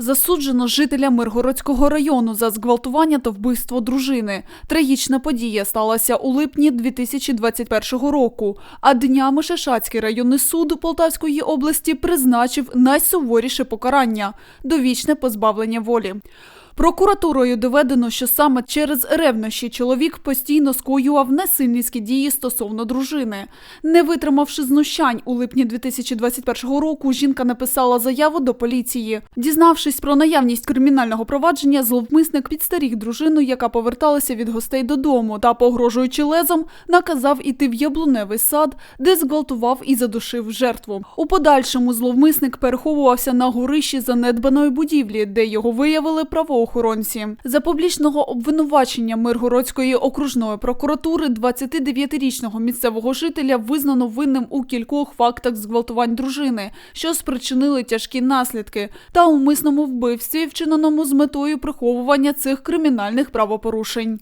Засуджено жителя Миргородського району за зґвалтування та вбивство дружини. Трагічна подія сталася у липні 2021 року. А днями Шишацький районний суд Полтавської області призначив найсуворіше покарання довічне позбавлення волі. Прокуратурою доведено, що саме через ревнощі чоловік постійно скоював насильницькі дії стосовно дружини. Не витримавши знущань у липні 2021 року, жінка написала заяву до поліції. Дізнавшись про наявність кримінального провадження, зловмисник підстеріг дружину, яка поверталася від гостей додому, та, погрожуючи лезом, наказав іти в яблуневий сад, де зґвалтував і задушив жертву. У подальшому зловмисник переховувався на горищі занедбаної будівлі, де його виявили правоохоронці. За публічного обвинувачення Миргородської окружної прокуратури 29-річного місцевого жителя визнано винним у кількох фактах зґвалтувань дружини, що спричинили тяжкі наслідки, та умисному вбивстві, вчиненому з метою приховування цих кримінальних правопорушень.